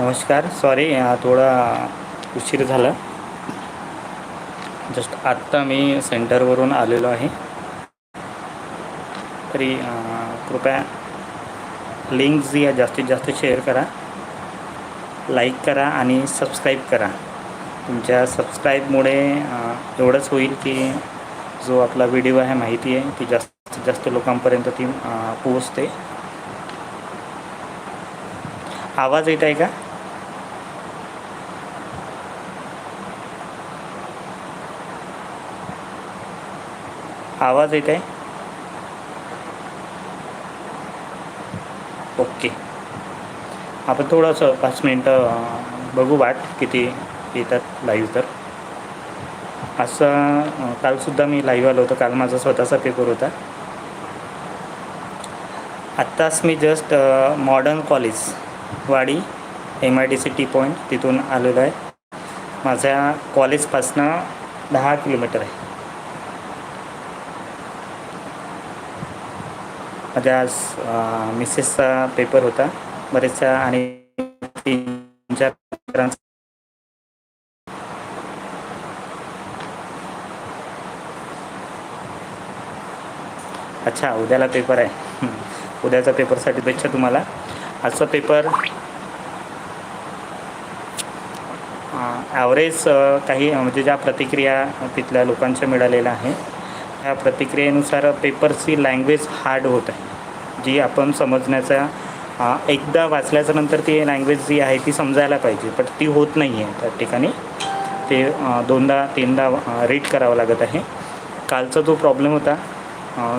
नमस्कार सॉरी थोडा उशीर झाला. जस्ट आत्ता मी सेंटरवरून आलेलो आहे. तरी कृपया लिंक जी आहे जास्तीत जास्त शेअर करा लाईक करा आणि सबस्क्राईब करा. तुमच्या सबस्क्राईबमुळे एवढंच होईल की जो आपला व्हिडिओ आहे माहिती आहे ती जास्तीत जास्त लोकांपर्यंत ती पोहोचते. आवाज येत आहे का? आवाज येत आहे? ओके. आपण थोडंसं पाच मिनटं बघू वाट किती येतात लाईव्ह तर. असं कालसुद्धा मी लाईव्ह आलो होतो. काल माझा स्वतःचा पेपर होता. आत्ताच मी just modern college Wadi M I D C T point तिथून आलेलो आहे. माझ्या कॉलेजपासनं दहा किलोमीटर आहे. माझ्या आज मिसेसचा पेपर होता. बरेचशा आणि तीन चार अच्छा उद्याला पेपर आहे. उद्याचा पेपरसाठी शुभेच्छा तुम्हाला. आजचा पेपर ॲव्हरेज काही म्हणजे ज्या प्रतिक्रिया तिथल्या लोकांच्या मिळालेल्या आहे ह्या प्रतिक्रियेनुसार पेपरची लँग्वेज हार्ड होत आहे. जी आपण समजण्याचा एकदा वाचल्याच्या नंतर ती लँग्वेज जी आहे ती समजायला पाहिजे पण ती होत नाही आहे त्या ठिकाणी. ते दोनदा तीनदा रीड करावं लागत आहे. कालचा जो प्रॉब्लेम होता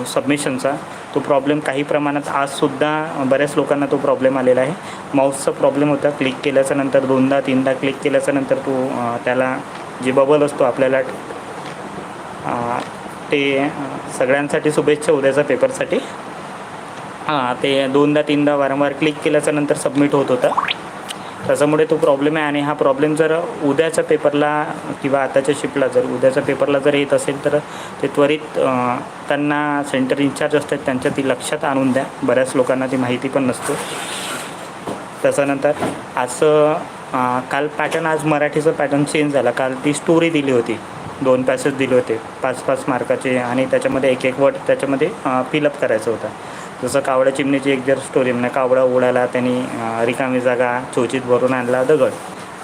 सबमिशनचा तो प्रॉब्लेम काही प्रमाणात आजसुद्धा बऱ्याच लोकांना तो प्रॉब्लेम आलेला आहे. माऊसचा प्रॉब्लेम होता क्लिक केल्याच्यानंतर दोनदा तीनदा क्लिक केल्याच्यानंतर तो त्याला जे बबल असतो आपल्याला ते सगळ्यांसाठी शुभेच्छा उद्याच्या पेपरसाठी. हां ते दोनदा तीनदा वारंवार क्लिक केल्याच्यानंतर सबमिट होत होतं. त्याच्यामुळे तो प्रॉब्लेम आहे आणि हा प्रॉब्लेम जर उद्याच्या पेपरला किंवा आताच्या शिफ्टला जर उद्याच्या पेपरला जर येत असेल तर ते त्वरित त्यांना सेंटर इन्चार्ज असतात त्यांच्या ती लक्षात आणून द्या. बऱ्याच लोकांना ती माहिती पण नसते. त्याच्यानंतर असं काल पॅटर्न आज मराठीचं पॅटर्न चेंज झाला. काल ती स्टोरी दिली होती. दोन पॅसेज दिले होते. पाच पाच मार्काचे आणि त्याच्यामध्ये एक एक वर्ड त्याच्यामध्ये फिलअप करायचं होतं. जसं कावड्या चिमणीची एक जर स्टोरी म्हणजे कावडा उडाला त्यांनी रिकामी जागा चोचीत भरून आणला दगड.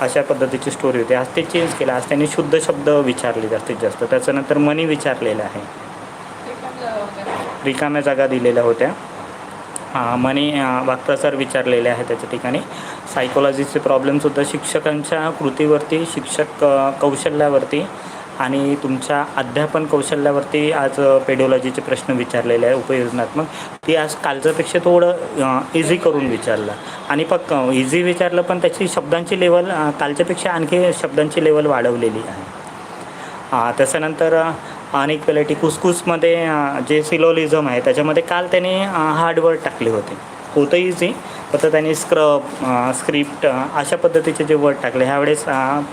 अशा पद्धतीची स्टोरी होती. आज ते चेंज केलं. आज त्यांनी शुद्ध शब्द विचारले जास्तीत जास्त. त्याच्यानंतर मनी विचारलेलं आहे. रिकाम्या जागा दिलेल्या होत्या. हां मनी वाक्प्रचार विचारलेले आहे त्याच्या ठिकाणी. सायकोलॉजीचे प्रॉब्लेमसुद्धा शिक्षकांच्या कृतीवरती शिक्षक कौशल्यावरती आणि तुमच्या अध्यापन कौशल्यावरती आज पेडिओलॉजीचे प्रश्न विचारलेले आहे उपयोजनात्मक. ती आज कालच्यापेक्षा थोडं इझी करून विचारलं. आणि पक्क इझी विचारलं पण त्याची शब्दांची लेवल कालच्यापेक्षा आणखी शब्दांची लेवल वाढवलेली आहे. त्याच्यानंतर अनइक्वॅलिटी कुसकुसमध्ये जे सिलोलिझम आहे त्याच्यामध्ये काल त्याने हार्डवर्ड टाकले होते. होतं इझी फक्त त्यांनी स्क्रब स्क्रिप्ट अशा पद्धतीचे जे वर्ड टाकले ह्यावेळेस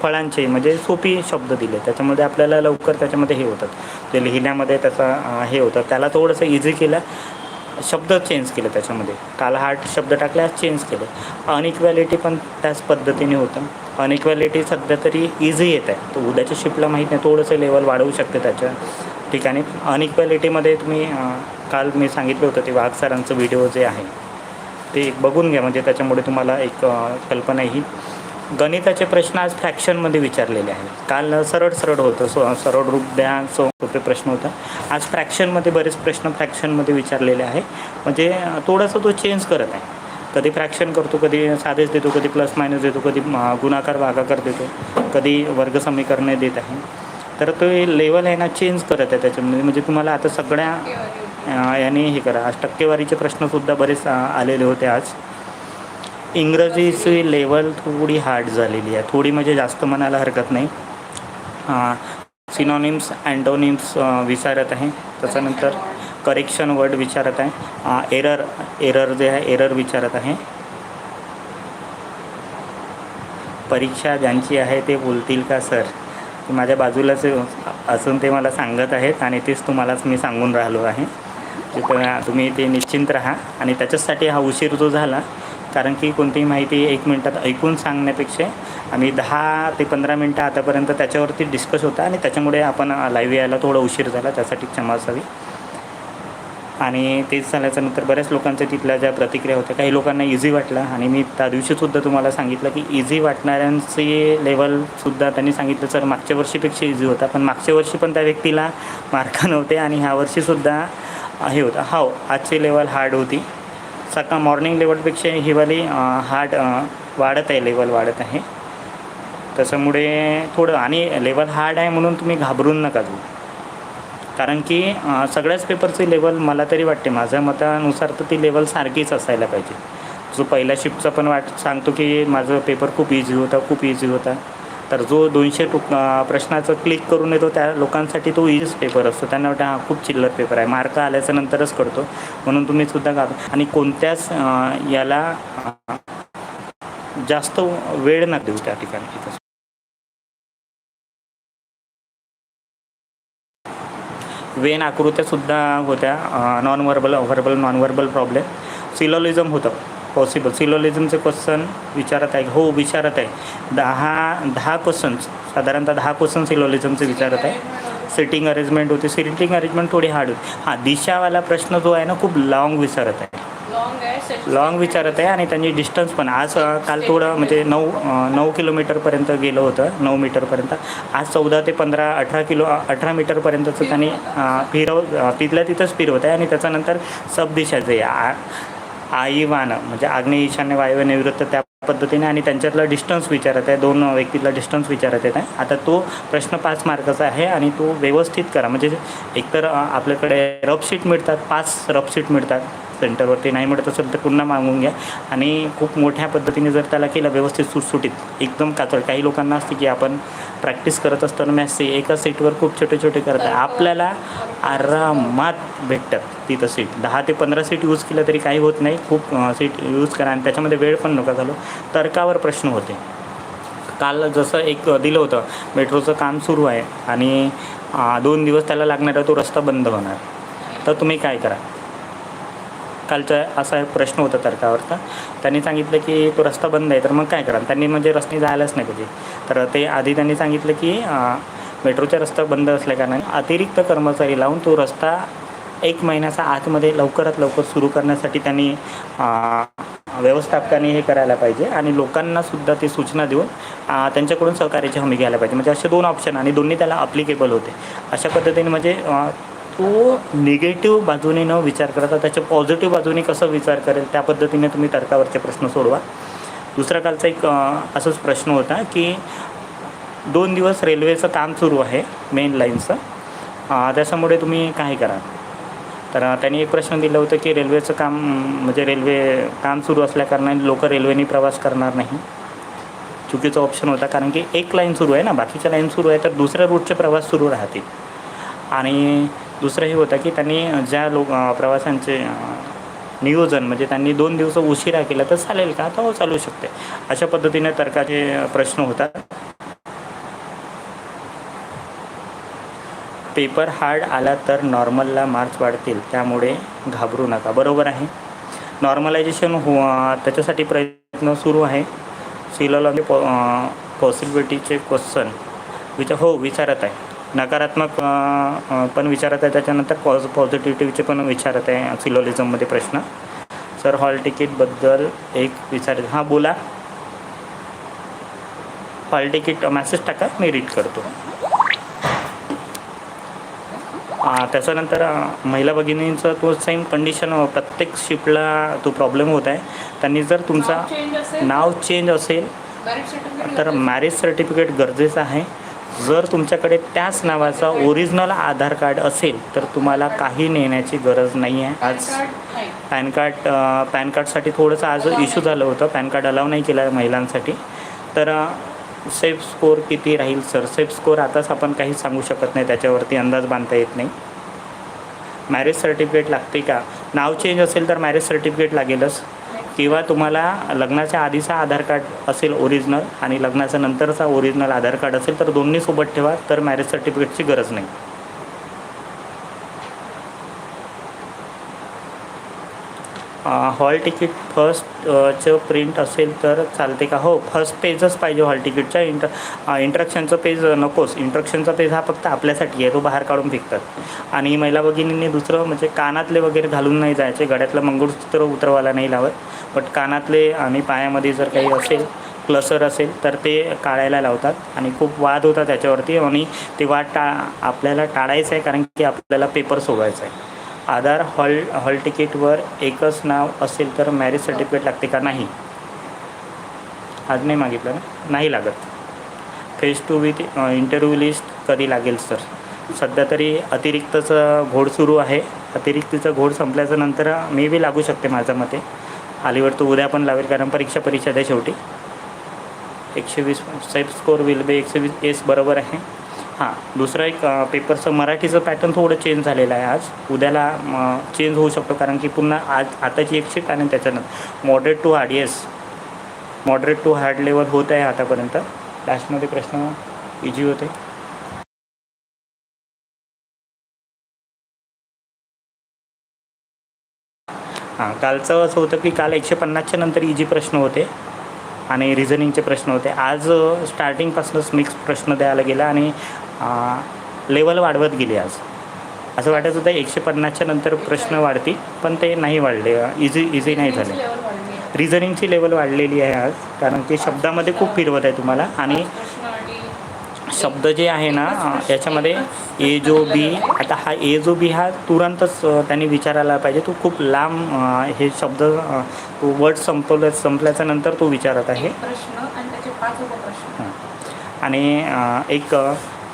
फळांचे म्हणजे सोपी शब्द दिले. त्याच्यामध्ये आपल्याला लवकर त्याच्यामध्ये हे होतात ते लिहिण्यामध्ये त्याचा हे होतं. त्याला थोडंसं इझी केलं शब्द चेंज केले त्याच्यामध्ये. काल हार्ट शब्द टाकले चेंज केले. अनइक्वॅलिटी पण त्याच पद्धतीने होतं. अनइक्वॅलिटी सध्या तरी इझी येत आहे. तर उद्याच्या शिफ्टला माहीत नाही थोडंसं लेवल वाढवू शकते त्याच्या ठिकाणी. अनइक्वॅलिटीमध्ये तुम्ही काल मी सांगितलं होतं ते वाघ सरांचं व्हिडिओ जे आहे ते एक बघून घ्या म्हणजे त्याच्यामुळे तुम्हाला एक कल्पना येईल. गणिताचे प्रश्न आज फ्रॅक्शनमध्ये विचारलेले आहेत. काल सरळ सरळ होतं सो सरळ रूप द्या सो सोपे प्रश्न होता. आज फ्रॅक्शनमध्ये बरेच प्रश्न फ्रॅक्शनमध्ये विचारलेले आहे म्हणजे थोडासा तो चेंज करत आहे. कधी फ्रॅक्शन करतो कधी साधेच देतो कधी प्लस मायनस देतो कधी गुणाकार भागाकार देतो कधी वर्गसमीकरणे देत आहे. तर तो लेवल आहे ना चेंज करत आहे त्याच्यामध्ये. म्हणजे तुम्हाला आता सगळ्या याने हे करा. आज टक्केवारीचे प्रश्नसुद्धा बरेच आलेले होते आज. इंग्रजीची लेवल थोडी हार्ड झालेली आहे. थोडी म्हणजे जास्त म्हणायला हरकत नाही. सिनॉनिम्स अँटोनिम्स विचारत आहे. त्याच्यानंतर करेक्शन वर्ड विचारत आहे. एरर एरर जे आहे एरर विचारत आहे. परीक्षा ज्यांची आहे ते बोलतील का सर माझ्या बाजूलाच असून ते मला सांगत आहेत आणि तेच तुम्हालाच मी सांगून राहिलो आहे. तिथं तुम्ही ते निश्चिंत राहा. आणि त्याच्याचसाठी हा उशीर जो झाला. कारण की कोणतीही माहिती एक मिनटात ऐकून सांगण्यापेक्षा आम्ही दहा ते पंधरा मिनटं आतापर्यंत त्याच्यावरती डिस्कस होता आणि त्याच्यामुळे आपण लाईव्ह यायला थोडा उशीर झाला. त्यासाठी क्षमा असावी. आणि तेच झाल्याच्यानंतर बऱ्याच लोकांच्या तिथल्या ज्या प्रतिक्रिया होत्या काही लोकांना इझी वाटला. आणि मी त्या दिवशीसुद्धा तुम्हाला सांगितलं की इझी वाटणाऱ्यांची लेवलसुद्धा त्यांनी सांगितलं सर मागच्या वर्षीपेक्षा इझी होता. पण मागच्या वर्षी पण त्या व्यक्तीला मार्क नव्हते आणि ह्या वर्षीसुद्धा हे होतं. हो आजची लेवल हार्ड होती. सकाळ मॉर्निंग लेवलपेक्षा ही वाली हार्ड वाढत आहे लेवल वाढत आहे. त्याच्यामुळे थोडं आणि लेवल हार्ड आहे म्हणून तुम्ही घाबरून नका जाऊ. कारण की सगळ्याच पेपरची लेवल मला तरी वाटते माझ्या मतानुसार तर ती लेवल सारखीच असायला पाहिजे. जो पहिल्या शिफ्टचा पण वाट सांगतो की माझं पेपर खूप इझी होता खूप इझी होता. तर जो दोनशे टुक प्रश्नाचं क्लिक करून येतो त्या लोकांसाठी तो इझीच पेपर असतो. त्यांना वाटतं हा खूप चिल्लर पेपर आहे. मार्क आल्याच्या नंतरच करतो. म्हणून तुम्ही सुद्धा का आणि कोणत्याच याला जास्त वेळ न देऊ त्या ठिकाणी. वेन आकृत्यासुद्धा होत्या non verbal verbal non verbal problem syllogism होतं. पॉसिबल सिलोलिझमचे क्वेश्चन विचारत आहे. हो विचारत आहे. दहा दहा क्वेश्चन्स साधारणतः दहा क्वेश्चन सिलोलिझमचे विचारत आहे. सिटिंग अरेंजमेंट होती. सिटिंग अरेंजमेंट थोडी हार्ड होती. हां दिशावाला प्रश्न जो आहे ना खूप लॉंग विचारत आहे. लॉंग विचारत आहे आणि त्यांची डिस्टन्स पण. आज काल थोडं म्हणजे नऊ नऊ किलोमीटरपर्यंत गेलं होतं. नऊ मीटरपर्यंत आज चौदा ते पंधरा अठरा किलो अठरा मीटरपर्यंतचं त्यांनी फिरव तिथल्या तिथंच फिरवत आहे आणि त्याच्यानंतर सब दिशा जे आ आईवान म्हणजे आग्नेय ईशान्य वायव्य नैऋत्य त्या पद्धतीने आणि त्यांच्यातलं डिस्टन्स विचारत आहे दोन व्यक्तीतला डिस्टन्स विचारत येत आहे. आता तो प्रश्न पाच मार्काचा आहे आणि तो व्यवस्थित करा. म्हणजे एकतर आपल्याकडे रफ शीट मिळतात पाच रफ शीट मिळतात. सेंटरवरती नाही मिळत असेल तर पुन्हा मागून घ्या. आणि खूप मोठ्या पद्धतीने जर त्याला केलं व्यवस्थित सुटसुटीत एकदम काचळ काही लोकांना असते की आपण प्रॅक्टिस करत असताना मॅथ्सचे एका सीटवर खूप छोटे छोटे करत आहे आपल्याला आरामात भेटतात तिथं सीट दहा ते पंधरा सीट यूज केलं तरी काही होत नाही. खूप सीट यूज करा आणि त्याच्यामध्ये वेळ पण नका घालू. तर्कावर प्रश्न होते. काल जसं एक दिलं होतं मेट्रोचं काम सुरू आहे आणि दोन दिवस त्याला लागणारा तो रस्ता बंद होणार. तर तुम्ही काय करा? कालचा असा एक प्रश्न होता तर्कावरचा. त्यांनी सांगितलं की तो रस्ता बंद आहे तर मग काय करा? त्यांनी म्हणजे रस्ते जायलाच नाही कधी तर ते आधी त्यांनी सांगितलं की मेट्रोचा रस्ता बंद असल्याकारणाने अतिरिक्त कर्मचारी लावून तो रस्ता एक महिन्याचा आतमध्ये लवकरात लवकर सुरू करण्यासाठी त्यांनी व्यवस्थापकाने हे करायला पाहिजे आणि लोकांना सुद्धा ते सूचना देऊन त्यांच्याकडून सहकार्याची हमी घ्यायला पाहिजे. म्हणजे असे दोन ऑप्शन आणि दोन्ही त्याला अप्लिकेबल होते. अशा पद्धतीने म्हणजे तो निगेटिव्ह बाजूने न विचार करता त्याच्या पॉझिटिव्ह बाजूने कसं विचार करेल त्या पद्धतीने तुम्ही तर्कावरचे प्रश्न सोडवा. दुसरा कालचा एक असंच असाच प्रश्न होता की दोन दिवस रेल्वेचं काम सुरू आहे मेन लाईनचं त्याच्यामुळे तुम्ही काय करा. तर त्यांनी एक प्रश्न दिलं होतं की रेल्वेचं काम म्हणजे रेल्वे काम सुरू असल्याकारणाने लोक रेल्वेने प्रवास करणार नाही. चुकीचा ऑप्शन होता कारण की एक लाईन सुरू आहे ना बाकीच्या लाईन सुरू आहे तर दुसऱ्या रूटचे प्रवास सुरू राहतील. आणि दुसरं हे होतं की त्यांनी ज्या लोक प्रवाशांचे नियोजन म्हणजे त्यांनी दोन दिवस उशिरा केला तर चालेल का? तर हो चालू शकते. अशा पद्धतीने तर्काचे प्रश्न होतात. पेपर हार्ड आला तर नॉर्मलला मार्क्स वाढतील. त्यामुळे घाबरू नका. बरोबर आहे. नॉर्मलायझेशन हो त्याच्यासाठी प्रयत्न सुरू आहे. सिलोला पॉ पॉसिबिलिटीचे क्वेश्चन विचार हो विचारत आहे. नकारात्मक पण विचारत आहे त्याच्यानंतर पॉझ पॉझिटिव्हिटीचे पण विचारत आहे सिलोलिझममध्ये प्रश्न. सर हॉल तिकीटबद्दल एक विचार हां बोला. हॉल तिकीट मॅसेज टाका मी रीड करतो. त्याच्यानंतर महिला भगिनींचा तो सेम कंडिशन प्रत्येक शिफ्टला तो प्रॉब्लेम होत आहे. त्यांनी जर तुमचा नाव चेंज असेल. तर. मॅरेज सर्टिफिकेट गरजेचं आहे. जर तुमच्याकडे त्याच नावाचा ओरिजिनल आधार कार्ड असेल तर तुम्हाला काही नेण्याची गरज नाही आहे आज. पॅन कार्ड पॅन कार्डसाठी थोडंसं आज इश्यू झालं होतं. पॅन कार्ड अलाव नाही केलं महिलांसाठी. तर सेफ स्कोर किती राहील सर सेफ स्कोर आताच आपण काहीच सांगू शकत नाही त्याच्यावरती अंदाज बांधता येत नाही. मॅरेज सर्टिफिकेट लागते का? नाव चेंज असेल तर मॅरेज सर्टिफिकेट लागेलच. किंवा तुम्हाला लग्नाच्या आधीचा आधार कार्ड असेल ओरिजिनल आणि लग्नाच्या नंतरचा ओरिजिनल आधार कार्ड असेल तर दोन्ही सोबत ठेवा तर मॅरेज सर्टिफिकेटची गरज नाही. हॉल तिकीट फर्स्टचं प्रिंट असेल तर चालते का? हो फर्स्ट पेजच पाहिजे हॉल तिकीटच्या इंट्र इंट्रक्शनचं पेज नकोस. इंट्रक्शनचा पेज हा फक्त आपल्यासाठी आहे. तो बाहेर काढून फेकतात. आणि महिला भगिनींनी दुसरं म्हणजे कानातले वगैरे घालून नाही जायचे. गळ्यातलं मंगळसूत्र उतरवायला नाही लावत. बट कानातले आणि पायामध्ये जर काही असेल क्लसर असेल तर ते काढायला लावतात. आणि खूप वाद होता त्याच्यावरती. आणि ते वाद टा आपल्याला टाळायचं आहे कारण की आपल्याला पेपर सोडवायचा आहे. आधार हॉल हॉल तिकीटवर एकच नाव असेल तर मॅरेज सर्टिफिकेट लागते का? नाही. आज नाही मागितलं ना? नाही लागत. Face to with interview list कधी लागेल सर सध्या तरी अतिरिक्तचं घोड सुरू आहे. अतिरिक्तीचं घोड संपल्याच्या नंतर मे बी लागू शकते माझ्या मते. अलीवर तो उद्या पण लावेल कारण परीक्षा परीक्षा द्या शेवटी. एकशे वीस सेफ स्कोर विल बी एकशे वीस एस बरोबर आहे. हां दुसरं एक पेपरचं मराठीचं पॅटर्न थोडं चेंज झालेलं आहे आज. उद्याला चेंज होऊ शकतो कारण की पुन्हा आज आताची एक शिफ्ट आणि त्याच्यानंतर. Moderate to hard yes moderate to hard level होत आहे आतापर्यंत. लास्टमध्ये प्रश्न इझी होते. हां कालचं असं होतं की काल एकशे पन्नासच्या नंतर इझी प्रश्न होते आणि रिझनिंगचे प्रश्न होते. आज स्टार्टिंगपासूनच मिक्स प्रश्न द्यायला गेला आणि लेवल वाढवत गेली आज. असं वाटत होतं एकशे पन्नासच्या नंतर प्रश्न वाढतील पण ते नाही वाढले. इझी इझी नाही झाले. रिझनिंगची लेवल वाढलेली आहे आज कारण की शब्दामध्ये खूप फिरवत आहे तुम्हाला. आणि शब्द जे आहे ना याच्यामध्ये ए जो बी आता हा ए जो बी हा तुरंतच त्यांनी विचारायला पाहिजे. तो खूप लांब हे शब्द तो वर्ड संपवल्या संपल्याच्या नंतर तो विचारत आहे. आणि एक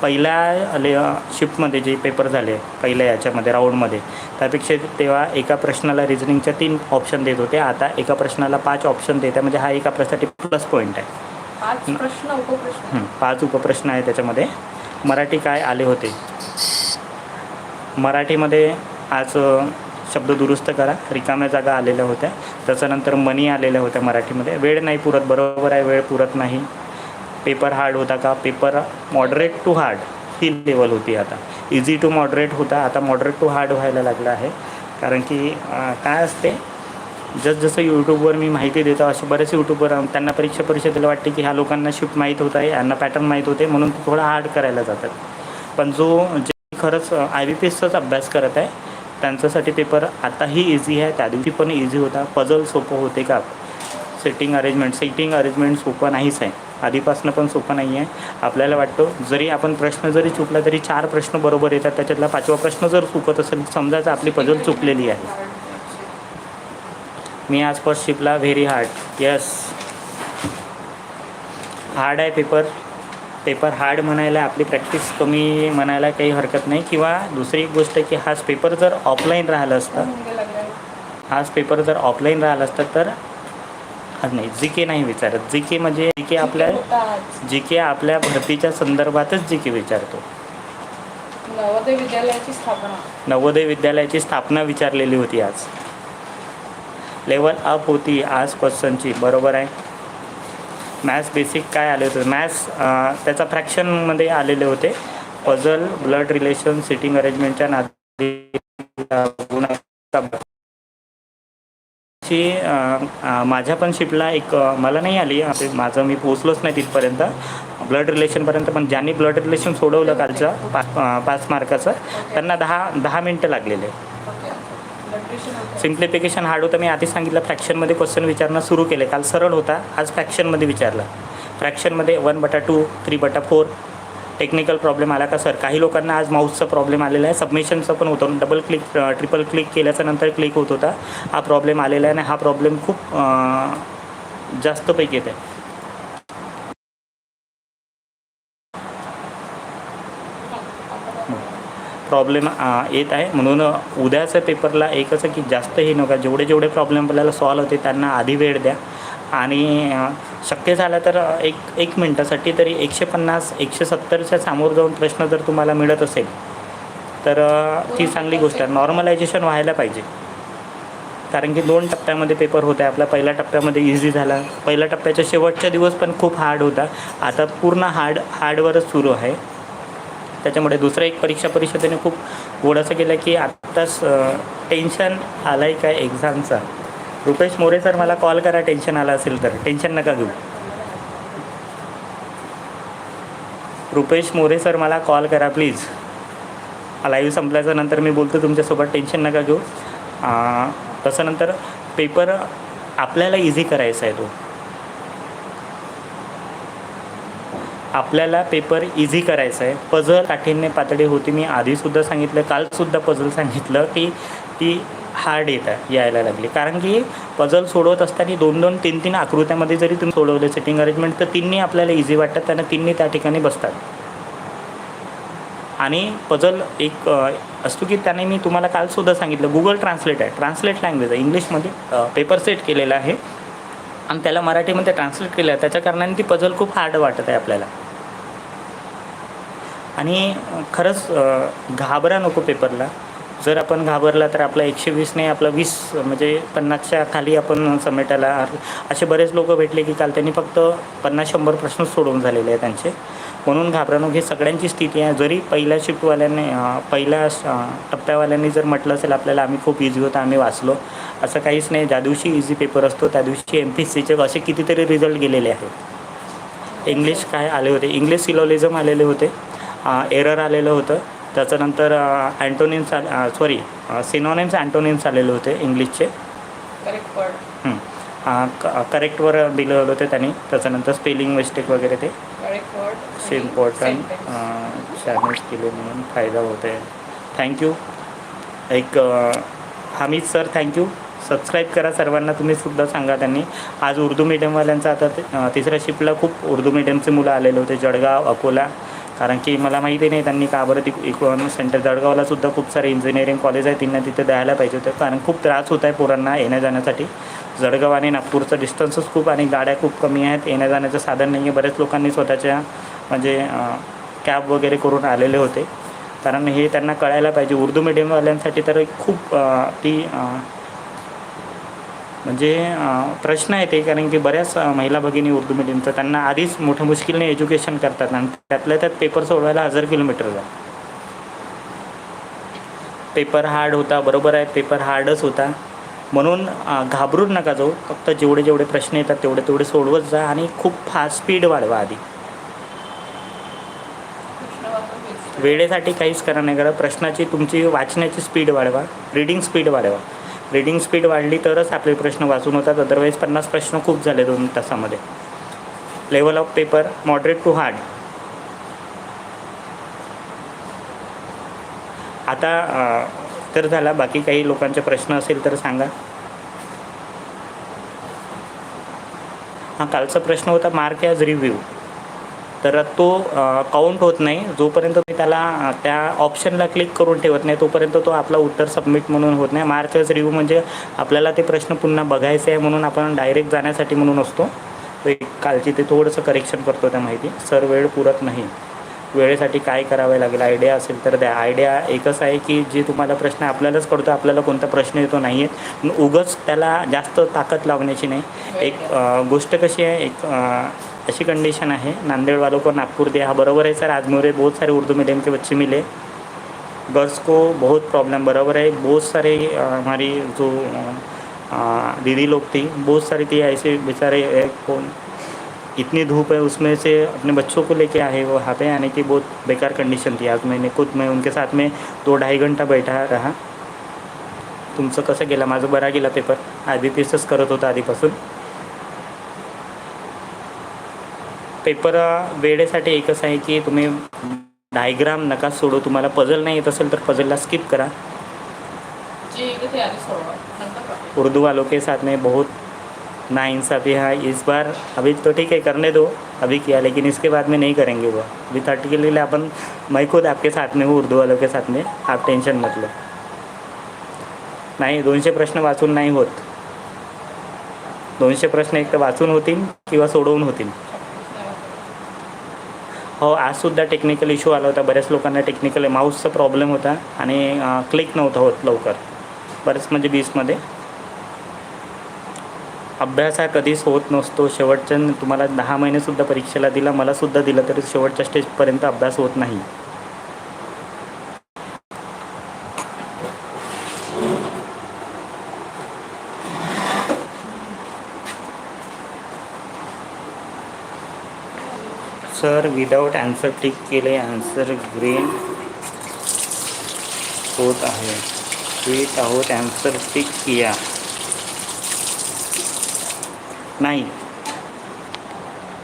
पहिल्या ले शिफ्टमध्ये जे पेपर झाले पहिल्या याच्यामध्ये राऊंडमध्ये त्यापेक्षा तेव्हा एका प्रश्नाला रिझनिंगच्या तीन ऑप्शन देत होते. आता एका प्रश्नाला पाच ऑप्शन देत म्हणजे हा एक आपल्यासाठी प्लस पॉईंट आहे. पाच प्रश्न उपप्रश्न. पाच उपप्रश्न आहे त्याच्यामध्ये. मराठी काय आले होते? मराठीमध्ये आज शब्द दुरुस्त करा. रिकाम्या जागा आलेल्या होत्या. त्याच्यानंतर मनी आलेल्या होत्या मराठीमध्ये. वेळ नाही पुरत. बरोबर आहे वेळ पुरत नाही. पेपर हार्ड होता का? पेपर मॉडरेट टू हार्ड ही लेवल होती आता. इझी टू मॉडरेट होता. आता मॉडरेट टू हार्ड व्हायला लागलं आहे. कारण की काय असते? जसजसं यूट्यूबवर मी माहिती देतो असे बरेच यूट्यूबवर त्यांना परीक्षा परिषदेला वाटते की ह्या लोकांना शिफ्ट माहीत होत आहे यांना पॅटर्न माहीत होते म्हणून थोडं हार्ड करायला जातात. पण जो जे खरंच आय बी पी एसचाच अभ्यास करत आहे त्यांच्यासाठी पेपर आताही इझी आहे त्या दिवशी पण इझी होता. पझल सोपं होते का? सेटिंग अरेंजमेंट सेटिंग अरेंजमेंट सोपं नाहीच आहे. आधीपासून पण सोपं नाही आहे आपल्याला वाटतो जरी आपण प्रश्न जरी चुकला तरी चार प्रश्न बरोबर येतात त्याच्यातला पाचवा प्रश्न जर चुकत असेल समजायचं आपली पजल चुकलेली आहे. मी आज फर्स्ट शिपला व्हेरी हार्ड यस हार्ड आहे पेपर पेपर हार्ड म्हणायला आपली प्रॅक्टिस कमी म्हणायला काही हरकत नाही. किंवा दुसरी एक गोष्ट की हाच पेपर जर ऑफलाईन राहिला असता हाच पेपर जर ऑफलाईन राहिला असता तर नाही. जी के नाही विचारत. जी के म्हणजे जी के आपल्या जी के आपल्या भरतीच्या संदर्भातच जी के विचारतो. नवोदय विद्यालयाची स्थापना. नवोदय विद्यालयाची स्थापना विचारलेली होती आज. लेवल अप होती आज क्वेश्चनची बरोबर आहे? मॅथ्स बेसिक काय आले होते? मॅथ्स त्याचा फ्रॅक्शनमध्ये आलेले होते. पझल ब्लड रिलेशन सिटिंग अरेंजमेंटच्या नादी गुणाकार माझ्या पण शिपला एक मला नाही आली. माझं मी पोचलोच नाही तिथपर्यंत. ब्लड रिलेशनपर्यंत पण ज्यांनी ब्लड रिलेशन सोडवलं कालचं पाच पाच मार्काचं त्यांना दहा दहा मिनटं लागलेले. होतं. सिम्प्लिफिकेशन हार्ड होतं. मी आधी सांगितलं फ्रॅक्शनमध्ये क्वेश्चन विचारणं सुरू केले. काल सरळ होता. आज फ्रॅक्शनमध्ये विचारला. फ्रॅक्शनमध्ये वन बटा टू थ्री बटा फोर टेक्निकल प्रॉब्लेम आला का सर काही लोकांना आज माऊसचा प्रॉब्लेम आलेला आहे. सबमिशनचा पण होतं. डबल क्लिक ट्रिपल क्लिक केल्याच्यानंतर क्लिक होत होता. हा प्रॉब्लेम आलेला आहे आणि हा प्रॉब्लेम खूप जास्तपैकी येत आहे प्रॉब्लेम येत आहे. म्हणून उद्याच्या पेपरला एकच की जास्त हे नका. जेवढे जेवढे प्रॉब्लेम आपल्याला सॉल्व होते त्यांना आधी वेळ द्या. आणि शक्य झालं तर एक एक मिनटासाठी तरी एकशे पन्नास एकशे सत्तरच्या सामोर जाऊन प्रश्न जर तुम्हाला मिळत असेल तर ती चांगली गोष्ट आहे. नॉर्मलायझेशन व्हायला पाहिजे. कारण की दोन टप्प्यामध्ये पेपर होता. आपला पहिल्या टप्प्यामध्ये इझी झाला. पहिल्या टप्प्याच्या शेवटच्या दिवस पण खूप हार्ड होता. आता पूर्ण हार्ड हार्डवरच सुरू आहे. त्याच्यामुळे दुसरं एक परीक्षा परिषदेने खूप गोड केला की आत्ताच टेन्शन आलं आहे काय एक्झामचा रुपेश मोरे सर मला कॉल करा टेन्शन आलं असेल तर. टेन्शन नका घेऊ. रुपेश मोरे सर मला कॉल करा प्लीज. लाईव्ह संपल्याच्या नंतर मी बोलतो तुमच्यासोबत टेन्शन नका घेऊ. तसं नंतर पेपर आपल्याला इझी करायचा आहे तो. आपल्याला पेपर इझी करायचा आहे. पझल काठीण्य पातळी होती. मी आधीसुद्धा सांगितलं कालसुद्धा पझल सांगितलं की ती हार्ड येतात यायला लागली. कारण की पझल सोडवत असताना दोन दोन तीन तीन आकृत्यामध्ये जरी तुम्ही सोडवले सेटिंग अरेंजमेंट तर तिन्ही आपल्याला इझी वाटतात त्यांना तिन्ही त्या ठिकाणी बसतात. आणि पझल एक असतो की त्याने मी तुम्हाला कालसुद्धा सांगितलं गुगल ट्रान्सलेट आहे. ट्रान्सलेट लँग्वेज आहे. इंग्लिशमध्ये पेपर सेट केलेला आहे. आणि त्याला मराठीमध्ये ट्रान्सलेट केलं आहे त्याच्या कारणाने ती पझल खूप हार्ड वाटत आहे आपल्याला. आणि खरंच घाबरा नको पेपरला. जर आपण घाबरला तर आपला एकशे वीसने आपला वीस म्हणजे पन्नासच्या खाली आपण समेटायला असे बरेच लोक भेटले की काल त्यांनी फक्त पन्नास शंभर प्रश्न सोडवून झालेले आहे त्यांचे. म्हणून घाबरणूक ही सगळ्यांची स्थिती आहे. जरी पहिल्या शिफ्टवाल्याने पहिल्या टप्प्यावाल्यांनी जर म्हटलं असेल आपल्याला आम्ही खूप इझी होतं आम्ही वाचलो. असं काहीच नाही. ज्या दिवशी इझी पेपर असतो त्या दिवशी एम पी सीचे असे कितीतरी रिझल्ट गेलेले आहेत. इंग्लिश काय आले होते? इंग्लिश सिलोलिझम आलेले होते. एरर आलेलं होतं. त्याच्यानंतर अँटोनिम्स सॉरी सिनोनिम्स अँटोनिम्स आलेले होते इंग्लिशचे करेक्ट वर्ड करेक्टवर दिलं होतं त्यांनी. त्याच्यानंतर स्पेलिंग मिस्टेक वगैरे ते. इम्पॉर्टंट चॅनल्स केले म्हणून फायदा होत आहे. थँक्यू एक हमीद सर थँक्यू सबस्क्राईब करा सर्वांना तुम्ही सुद्धा सांगा त्यांनी. आज उर्दू मीडियमवाल्यांचं आता तिसऱ्या शिफ्टला खूप उर्दू मीडियमचे मुलं आलेले होते जळगाव अकोला. कारण की मला माहिती नाही त्यांनी का बरं ती इकॉनॉमिक सेंटर. जळगावला सुद्धा खूप सारे इंजिनिअरिंग कॉलेज आहे त्यांना तिथे द्यायला पाहिजे होतं. कारण खूप त्रास होत आहे पोरांना येण्या जाण्यासाठी जळगाव आणि नागपूरचं डिस्टन्सच खूप आणि गाड्या खूप कमी आहेत. येण्या जाण्याचं साधन नाही आहे बऱ्याच लोकांनी स्वतःच्या म्हणजे कॅब वगैरे करून आलेले होते. कारण हे त्यांना कळायला पाहिजे. उर्दू मिडियमवाल्यांसाठी तर एक खूप ती म्हणजे प्रश्न आहे ते. कारण की बऱ्याच महिला भगिनी उर्दू मिडियमचं त्यांना आधीच मोठ्या मुश्किलने एज्युकेशन करतात आणि त्यातल्या त्यात पेपर सोडवायला हजार किलोमीटर जा पेपर हार्ड होता. बरोबर आहे. पेपर हार्डच होता. म्हणून घाबरून नका जाऊ. फक्त जेवढे जेवढे प्रश्न येतात तेवढे तेवढे सोडवत जा आणि खूप फास्ट स्पीड वाढवा आधी. वेळेसाठी काहीच करा नाही करा. प्रश्नाची तुमची वाचण्याची स्पीड वाढवा. रीडिंग स्पीड वाढवा. रीडिंग स्पीड वाढली तरच आपले प्रश्न वाचून होतात. अदरवाईज पन्नास प्रश्न खूप झाले दोन तासामध्ये. Level of paper moderate to hard आता तर झाला. बाकी काही लोकांचे प्रश्न असेल तर सांगा. हा कालचा प्रश्न होता मार्क ॲज रिव्ह्यू. तर तो काउंट होत नाही. जोपर्यंत मी त्याला त्या ऑप्शनला क्लिक करून ठेवत नाही तोपर्यंत तो आपला उत्तर सबमिट म्हणून होत नाही. मार्कच रिव्ह्यू म्हणजे आपल्याला ते प्रश्न पुन्हा बघायचे आहे म्हणून आपण डायरेक्ट जाण्यासाठी म्हणून असतो. एक कालची ते थोडंसं करेक्शन करतो त्या माहिती. सर वेळ पुरत नाही. वेळेसाठी काय करावे लागेल? आयडिया असेल तर द्या. आयडिया एकच आहे की जे तुम्हाला प्रश्न आहे, आपल्यालाच कळतो आपल्याला कोणता प्रश्न येतो नाही आहेत उगच त्याला जास्त ताकद लावण्याची नाही. एक गोष्ट कशी आहे? एक अ, ऐसी कंडीशन है नांदेड़ वालों को नागपुर दिया हाँ बराबर है सर. आज मेरे बहुत सारे उर्दू मीडियम के बच्चे मिले. गर्ल्स को बहुत प्रॉब्लम बराबर है बहुत सारे हमारी जो दीदी लोग थी बहुत सारी थी ऐसे बेचारे कौन इतनी धूप है उसमें से अपने बच्चों को लेके आए वो यहाँ पे आने की बहुत बेकार कंडीशन थी। आज मैंने खुद मैं उनके साथ में दो ढाई घंटा बैठा रहा। तुमचं कसं गेला? माझं बरा गेला पेपर आधी तेच करत होतं आधीपासून. पेपर वेळेसाठी एकच आहे की तुम्ही डायग्राम नका सोडू. तुम्हाला पझल नहीं येत असेल तर पझलला स्किप करा. उर्दू वालों के साथ में बहुत नाइंसाफ़ी है इस बार अभी तो ठीक है करने दो अभी किया लेकिन इसके बाद में नहीं करेंगे वो। अभी थर्टी के लिए अपन मैं खुद आपके साथ में हूँ उर्दू वालों के साथ में आप टेंशन मत लो। नाही दोनशे प्रश्न वाचून नाही होत। दोनशे प्रश्न एक तर वाचून होतील किंवा सोडवून होतील हो आजसुद्धा टेक्निकल इश्यू आला होता बऱ्याच लोकांना टेक्निकल माऊसचा प्रॉब्लेम होता आणि क्लिक नव्हता होत लवकर. बरेच म्हणजे बीसमध्ये अभ्यास हा कधीच होत नसतो. शेवटच्या तुम्हाला दहा महिनेसुद्धा परीक्षेला दिला मलासुद्धा दिला तरी शेवटच्या स्टेजपर्यंत अभ्यास होत नाही. सर विदाऊट ॲन्सर टिक केले ॲन्सर ग्रीन होत आहे. ट्वीट आहोत ॲन्सर टिक किया. नहीं।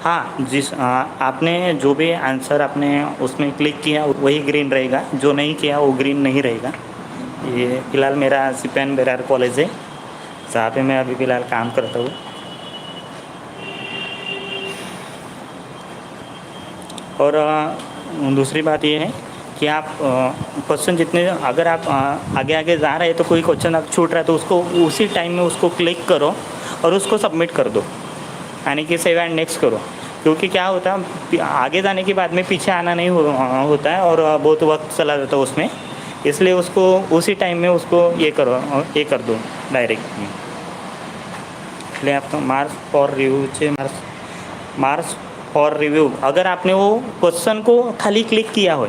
हाँ जिस आ, आपने जो भी आंसर आपने उसमें क्लिक किया वही ग्रीन रहेगा। जो नहीं किया वो ग्रीन नहीं रहेगा। ये फ़िलहाल मेरा सिपैन बेरार कॉलेज है। जहाँ पे मैं अभी फ़िलहाल काम करता हूँ। और दूसरी बात ये है कि आप क्वेश्चन जितने अगर आप आगे आगे जा रहे हैं तो कोई क्वेश्चन आप छूट रहा है तो उसको उसी टाइम में उसको क्लिक करो। और उसको सबमिट कर दो। यानी कि सेव एंड नेक्स्ट करो। क्योंकि क्या होता है आगे जाने के बाद में पीछे आना नहीं हो, होता है और बहुत वक्त चला जाता है उसमें। इसलिए उसको उसी टाइम में उसको ये करो ये कर दो डायरेक्ट इसलिए आपको मार्क्स फॉर रिव्यू चे मार्क्स मार्क्स फॉर रिव्यू अगर आपने वो क्वेश्चन को खाली क्लिक किया हो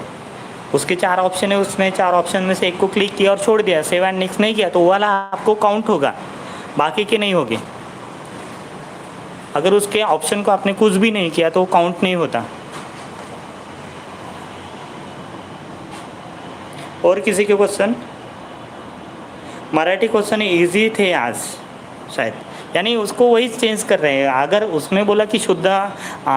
उसके चार ऑप्शन है उसमें चार ऑप्शन में से एक को क्लिक किया और छोड़ दिया सेवन नेक्स्ट नहीं किया तो वो वाला आपको काउंट होगा। बाकी के नहीं होगी। अगर उसके ऑप्शन को आपने कुछ भी नहीं किया तो वो काउंट नहीं होता। और किसी के क्वेश्चन मराठी क्वेश्चन इजी थे आज शायद। यानी उसको वहीच चेंज कर रहे हैं। अगर उसमें बोला की शुद्ध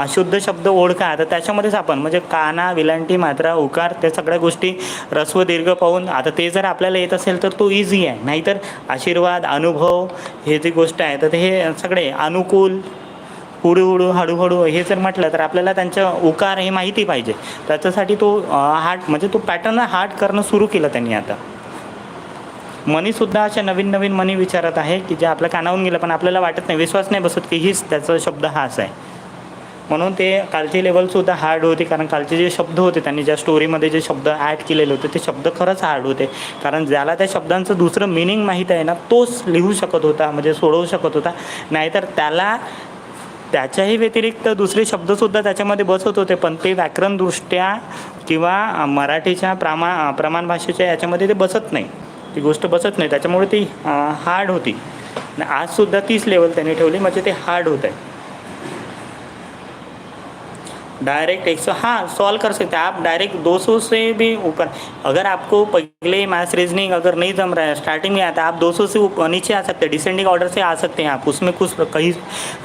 शुद्ध शब्द ओळखा तर त्याच्यामध्येच आपण म्हणजे काना विलांटी मात्रा उकार त्या सगळ्या गोष्टी रस्व दीर्घ पाहून आता ते जर आपल्याला येत असेल तर तो इझी आहे. नाहीतर आशीर्वाद अनुभव हे जी गोष्ट आहे तर हे सगळे अनुकूल हळूहळू हळूहळू हे जर म्हटलं तर आपल्याला त्यांचं उकार हे माहिती पाहिजे. त्याच्यासाठी तो हार्ड म्हणजे तो पॅटर्न हार्ड करणं सुरू केलं त्यांनी आता. मनीसुद्धा अशा नवीन नवीन मनी विचारत आहे की जे आपल्या कानावून गेलं पण आपल्याला वाटत नाही विश्वास नाही बसत की हीच त्याचा शब्द हाच आहे. म्हणून ते कालची लेवलसुद्धा हार्ड होती कारण कालचे जे शब्द होते त्यांनी ज्या स्टोरीमध्ये जे शब्द ॲड केलेले होते ते शब्द खरंच हार्ड होते. कारण ज्याला त्या शब्दांचं दुसरं मिनिंग माहीत आहे ना तोच लिहू शकत होता म्हणजे सोडवू शकत होता. नाहीतर त्याला त्याच्याही व्यतिरिक्त दुसरे शब्दसुद्धा त्याच्यामध्ये बसत होते पण ते व्याकरणदृष्ट्या किंवा मराठीच्या प्रामा प्रमाण भाषेच्या याच्यामध्ये ते बसत नाही. ती गोष्ट बसत नाही. त्याच्यामुळे ती हार्ड होती. आजसुद्धा तीच लेवल त्यांनी ठेवली म्हणजे ते हार्ड होत आहे डायरेक्ट एक सौ हाँ सॉल्व कर सकते हैं। आप डायरेक्ट 200 से भी ऊपर। अगर आपको पहले मैथ्स रीजनिंग अगर नहीं जम रहा है स्टार्टिंग में आता है, आप 200 से ऊपर नीचे आ सकते हैं। डिसेंडिंग ऑर्डर से आ सकते हैं आप। उसमें कुछ कहीं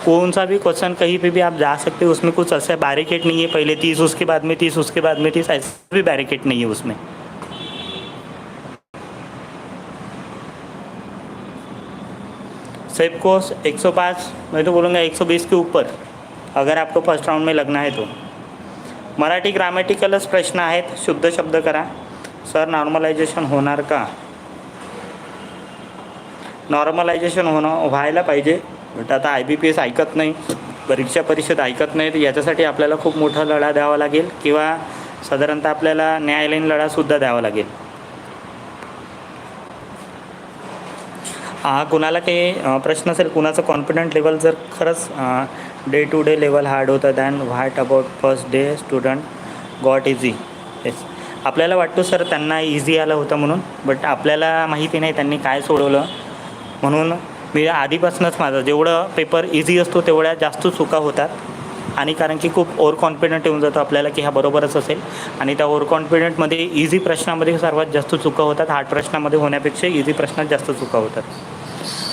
कौन सा भी क्वेश्चन कहीं पे भी आप जा सकते हो। उसमें कुछ ऐसा बैरिकेड नहीं है। पहले तीस, उसके बाद में तीस, उसके बाद में तीस, ऐसा भी बैरिकेड नहीं है उसमें। सेप कोर्स 105 मैं तो बोलूँगा 120 के ऊपर। अगर आपको फ़र्स्ट राउंड में लगना है तो। मराठी ग्रामॅटिकलच प्रश्न आहेत. शुद्ध शब्द करा. सर नॉर्मलायझेशन होणार का? नॉर्मलायझेशन होणं व्हायला पाहिजे. बट आता आय बी पी एस ऐकत नाही. परीक्षा परिषद ऐकत नाहीत याच्यासाठी आपल्याला खूप मोठा लढा द्यावा लागेल. किंवा साधारणतः आपल्याला न्यायालयीन लढासुद्धा द्यावा लागेल. हा कुणाला काही प्रश्न असेल? कुणाचं कॉन्फिडंट लेवल जर खरंच day to day level hard होतं. Then what about first day student got easy yes आपल्याला वाटतो सर त्यांना इझी आलं होतं म्हणून. बट आपल्याला माहिती नाही त्यांनी काय सोडवलं. म्हणून मी आधीपासूनच माझं जेवढं पेपर इझी असतो तेवढ्या जास्त चुका होतात. आणि कारण की खूप ओव्हर कॉन्फिडंट येऊन जातो आपल्याला की हा बरोबरच असेल. आणि त्या ओव्हर कॉन्फिडंटमध्ये इझी प्रश्नामध्ये सर्वात जास्त चुका होतात. हार्ड प्रश्नामध्ये होण्यापेक्षा इझी प्रश्नात जास्त चुका होतात.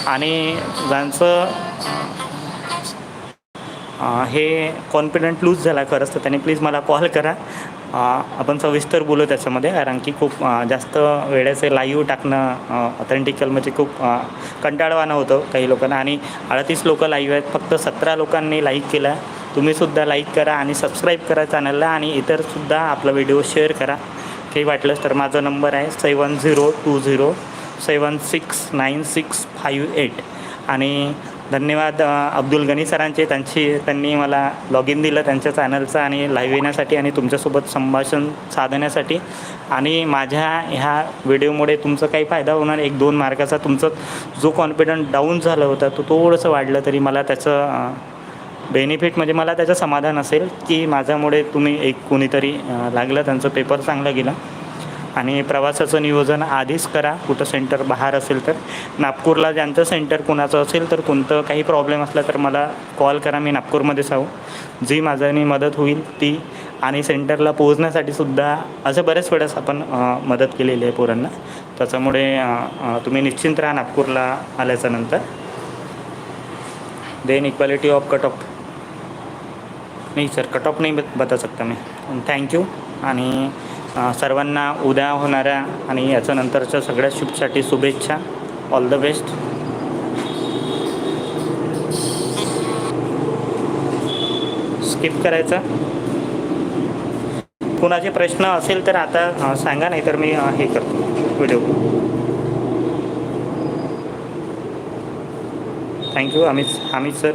आणि ज्यांचं हे कॉन्फिडंट लूज झाला खरंच तर. त्याने प्लीज मला कॉल करा. आपण सविस्तर बोलू त्याच्यामध्ये कारण की खूप जास्त वेळेचे लाईव्ह टाकणं ऑथेंटिकल म्हणजे खूप कंटाळवाणं होतं काही लोकांना. आणि अडतीस लोकं लाईव्ह आहेत फक्त सतरा लोकांनी लाईक केला. तुम्हीसुद्धा लाईक करा आणि सबस्क्राईब करा चॅनलला आणि इतरसुद्धा आपला व्हिडिओ शेअर करा. काही वाटलंच तर माझा नंबर आहे seven zero two zero seven six nine six five eight आणि धन्यवाद अब्दुल गनी सरांचे. त्यांची त्यांनी मला लॉग इन दिलं त्यांच्या चॅनलचं आणि लाईव्ह येण्यासाठी आणि तुमच्यासोबत संभाषण साधण्यासाठी. आणि माझ्या ह्या व्हिडिओमुळे तुमचा काही फायदा होणार. एक दोन मार्काचा तुमचं जो कॉन्फिडंट डाऊन झालं होता तो थोडंसं वाढलं तरी मला त्याचं बेनिफिट म्हणजे मला त्याचं समाधान असेल की माझ्यामुळे तुम्ही एक कोणीतरी लागलं त्यांचं पेपर चांगला गेला. आणि प्रवासाचं नियोजन आधीच करा. कुठं सेंटर बाहेर असेल तर. नागपूरला ज्यांचं सेंटर कुणाचं असेल तर कोणतं काही प्रॉब्लेम असला तर मला कॉल करा. मी नागपूरमध्येच आहो जी माझ्याने मदत होईल ती. आणि सेंटरला पोहोचण्यासाठी सुद्धा असं बऱ्याच वेळेस आपण मदत केलेली आहे पोरांना. त्याच्यामुळे तुम्ही निश्चिंत राहा नागपूरला आल्याच्यानंतर. Then equality of cut off नाही सर कट ऑफ नाही बत- बता सकता मी. थँक्यू आणि सर्वांना उद्या होणाऱ्या आणि याच्यानंतरच्या सगळ्या शूटसाठी शुभेच्छा. ऑल द बेस्ट स्किप करायचं. कुणाचे प्रश्न असेल तर आता सांगा नाही तर मी हे करतो. Video thank you Amit Amit sir